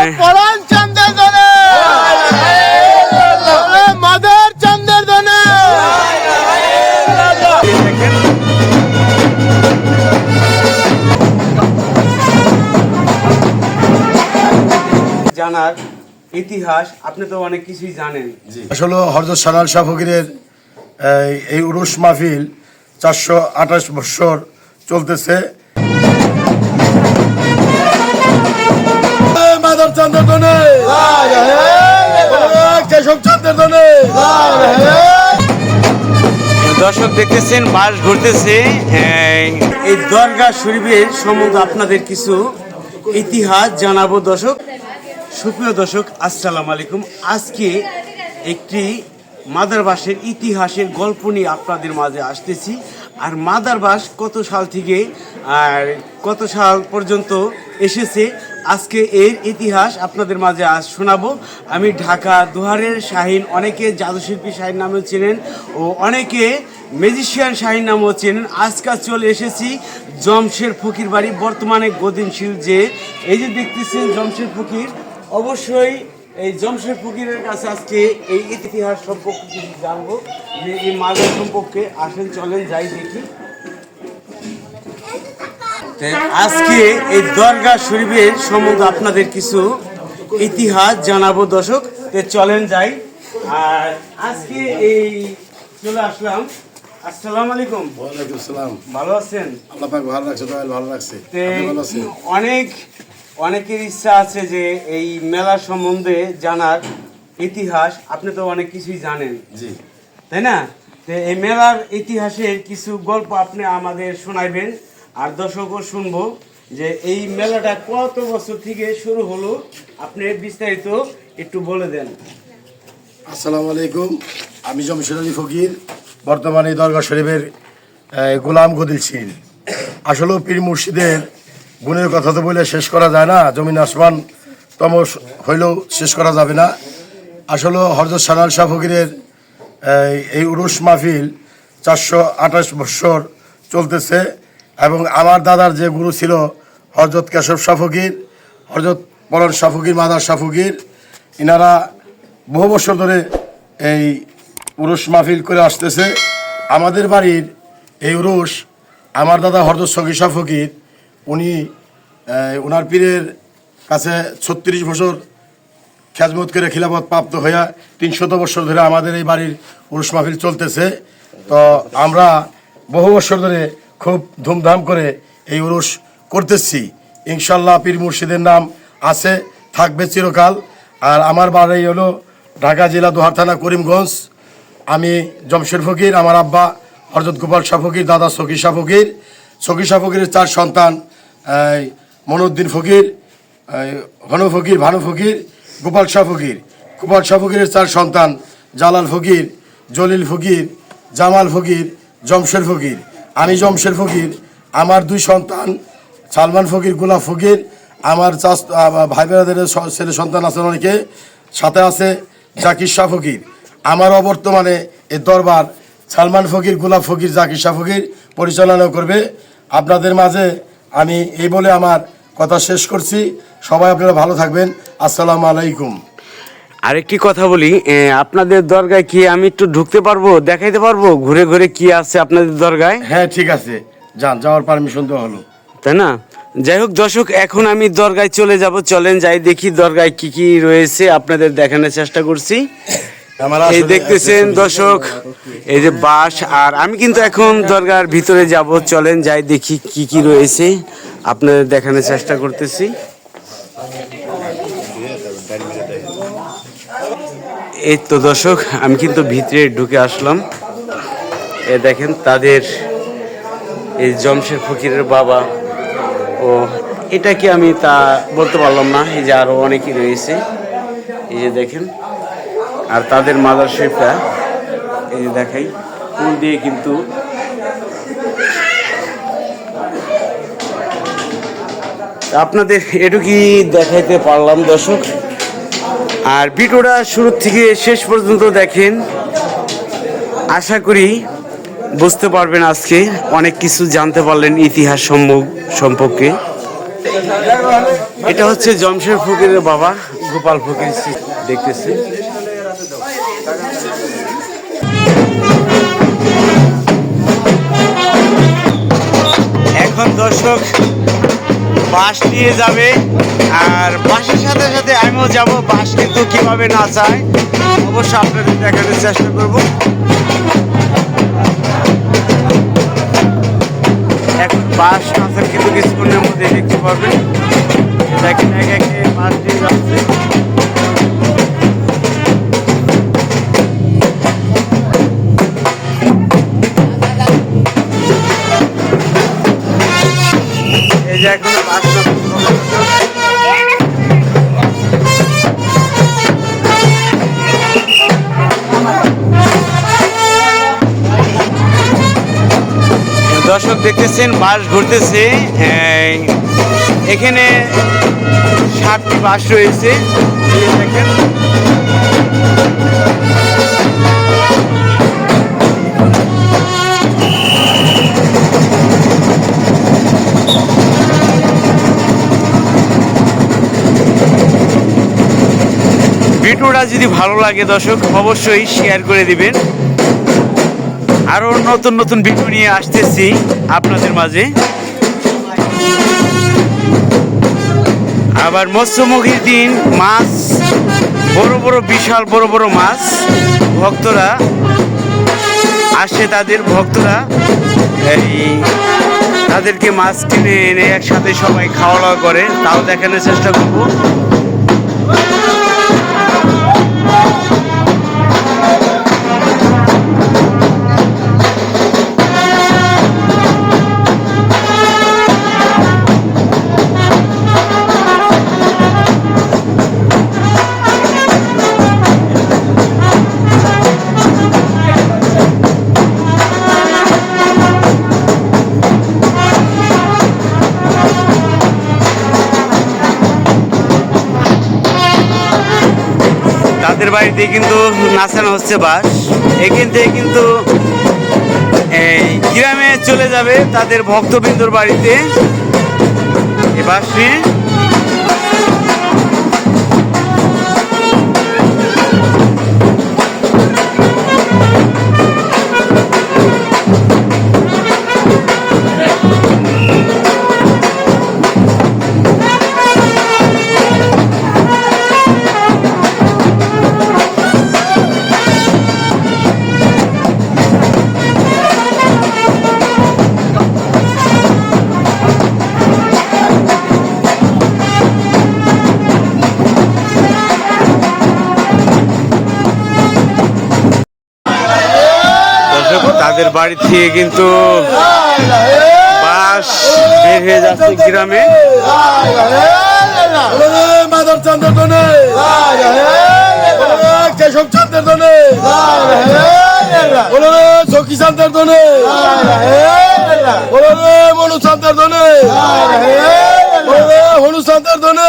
সামনে পরাণ চন্দ্রের দনে মাদার চন্দ্রের দনে জানার ইতিহাস আপনি তো অনেক কিছুই জানেন। আসলে হরজত সালাল শাহ ফকিরের এই উরুস মাহফিল চারশো আঠাশ বৎসর চলতেছে। মাদার চন্দ্র দনে কেশব চন্দ্রের দনে দর্শক দেখতেছেন, বাস ঘুরতেছে। এই- এই দরগা শরীফের সম্বন্ধে আপনাদের কিছু ইতিহাস জানাব দর্শক। সুপ্রিয় দর্শক, আসসালামু আলাইকুম। আজকে একটি মাদারবাসের ইতিহাসের গল্প নিয়ে আপনাদের মাঝে আসতেছি। আর মাদারবাস কত সাল থেকে, আর কত সাল পর্যন্ত এসেছে আজকে এর ইতিহাস আপনাদের মাঝে আজ শোনাবো। আমি ঢাকা দুহারের শাহিন, অনেকে জাদুশিল্পী শাহিন নামেও চেনেন ও অনেকে ম্যাজিশিয়ান শাহিন নামেও চেনেন। আজকাল চলে এসেছি জমশের ফকির বাড়ি, বর্তমানে গদিনশীল যে। এই যে দেখতেছেন জমশের ফকির, অবশ্যই এই জমশের ফকিরের কাছে আজকে এই ইতিহাস সম্পর্কে কিছু জানব। যে এই মাজার সম্পর্কে আসেন, চলেন, যাই দেখি। আজকে এই দরগা শরীফের সম্বন্ধে আপনাদের কিছু ইতিহাস জানাব দর্শক। তো চলেন যাই। আর আজকে এই চলে আসলাম। আসসালামু আলাইকুম। ওয়ালাইকুম সালাম ভালো আছেন? আল্লাহ পাক ভালো রাখছে দয়াল ভালো রাখছে। ভালো আছেন? অনেক অনেকের ইচ্ছা আছে যে এই মেলা সম্বন্ধে জানার ইতিহাস। আপনি তো অনেক কিছুই জানেন। জি। তাই না? এই মেলার ইতিহাসের কিছু গল্প আপনি আমাদের শোনাইবেন। আর দর্শকও শুনব যে এই মেলাটা কত বছর থেকে শুরু হলো? আপনি বিস্তারিত একটু বলে দেন। আসসালামু আলাইকুম। আমি জমশেদ আলী ফকির, বর্তমানে দরগা শরীফের গোলাম গদিল ছিল আসলে পীর মুর্শিদের গুণের কথা তো বলে শেষ করা যায় না, জমিন আসমান তম হইলেও শেষ করা যাবে না। আসলে হরজত সালাল শাহ ফকিরের এই উরুস মাহফিল চারশো আঠাশ বৎসর চলতেছে। এবং আমার দাদার যে গুরু ছিল হরজত কেশব শাহ ফকির হরজত পরন শাহ ফকির মাদার শাহ ফকির ইনারা বহু বছর ধরে এই উরুস মাহফিল করে আসতেছে। আমাদের বাড়ির এই উরুস আমার দাদা হরদত সগিসা ফকির উনি ওনার পীরের কাছে ছত্রিশ বছর খেজমত করে খিলাফত প্রাপ্ত হইয়া তিনশত বছর ধরে আমাদের এই বাড়ির উরুস মাহফিল চলতেছে। তো আমরা বহু বছর ধরে খুব ধুমধাম করে এই উরুস করতেছি। ইনশাল্লাহ পীর মুর্শিদের নাম আছে, থাকবে চিরকাল। আর আমার বাড়ি হলো ঢাকা জেলা দোহার থানা করিমগঞ্জ। আমি জমশের ফকির, আমার আব্বা হরজত গোপাল শাহ ফকির, দাদা সখী শাহ ফকির। সখী শাহ ফকিরের চার সন্তান মনুদ্দিন ফকির হনু ফকির, ভানু ফকির, গোপাল শাহ ফকির। গোপাল শাহ ফকিরের চার সন্তান, জালাল ফকির, জলিল ফকির, জামাল ফকির, জমশের ফকির। আমি জমশের ফকির, আমার দুই সন্তান, সালমান ফকির গোলাপ ফকির, আমার চাষ ভাই বোনেদের ছেলে সন্তান আছে অনেকে, সাথে আছে জাকির শাহ ফকির। আমার অবর্তমানে এই দরবার সালমান ফকির গোলাপ ফকির, জাকির শাহ ফকির পরিচালনা করবে। আপনাদের মাঝে আমি এই বলে আমার কথা শেষ করছি। সবাই আপনারা ভালো থাকবেন। আসসালামু আলাইকুম। আরেকটি কথা বলি আপনাদের দরগায় কি আমি একটু ঢুকতে পারব দেখাইতে পারব? ঘুরে ঘুরে কি আছে আপনাদের দরগায়? হ্যাঁ ঠিক আছে। যান যাওয়ার পারমিশন দেওয়া হলো। তাই না? যাই হোক দর্শক এখন আমি দরগায় চলে যাব। চলেন যাই দেখি দরগায় কি কি রয়েছে আপনাদের দেখানোর চেষ্টা করছি। এই দেখতেছেন দর্শক এই যে বাস আর আমি কিন্তু এখন দরগার ভিতরে যাব। চলেন যাই দেখি কি কি রয়েছে আপনাদের দেখানোর চেষ্টা করতেছি। এই তো দর্শক, আমি কিন্তু ভিতরে ঢুকে আসলাম। এ দেখেন তাদের এই জমশের ফকিরের বাবা। ও, এটা কি আমি তা বলতে পারলাম না, এই যে আরও অনেকেই রয়েছে। এই যে দেখেন, আর তাদের মাদার শরীফটা এই যে দেখাই, ফুল দিয়ে কিন্তু আপনাদের এটুকুই দেখাইতে পারলাম দর্শক। আর ভিডিওটা শুরু থেকে শেষ পর্যন্ত দেখেন। আশা করি বুঝতে পারবেন আজকে অনেক কিছু জানতে পারলেন ইতিহাস সম্পর্কে। এটা হচ্ছে জমশের ফকিরের বাবা, গোপাল ফকির দেখতেছে। এখন দর্শক বাস নিয়ে যাবে। আর বাসের সাথে সাথে আমিও যাব। বাস কিন্তু না চায় অবশ্য আপনাদের দেখানোর চেষ্টা করব। এখন বাস নাচার কিন্তু কিছুক্ষণের মধ্যে দেখতে পাবেন। দেখেন এক একে বাস দিয়ে যাচ্ছে। দর্শক দেখতেছেন বাস ঘুরতেছে। এখানে সাতটি বাস রয়েছে। দেখেন। ভিডিওটা যদি ভালো লাগে দর্শক, অবশ্যই শেয়ার করে দিবেন। আরও নতুন নতুন ভিডিও নিয়ে আসতেছি আপনাদের মাঝে। আবার মৎস্যমুখীর দিন, মাছ, বড় বড় বিশাল, বড় বড় মাছ, ভক্তরা আসে তাদের, ভক্তরা এই তাদেরকে মাছ কিনে এনে একসাথে সবাই খাওয়া দাওয়া করে, তাও দেখানোর চেষ্টা করব। তাদের বাড়িতে কিন্তু নাচানো হচ্ছে বাস। এখান থেকে কিন্তু এই গ্রামে চলে যাবে তাদের ভক্তবৃন্দর বাড়িতে। এ বাস নিয়ে। তাদের বাড়ি থেকে কিন্তু বাস বের হয়ে যাচ্ছে গ্রামে। কেশব চন্দ্রের দনে দনে বলো রে মনু চন্দ্রের দনে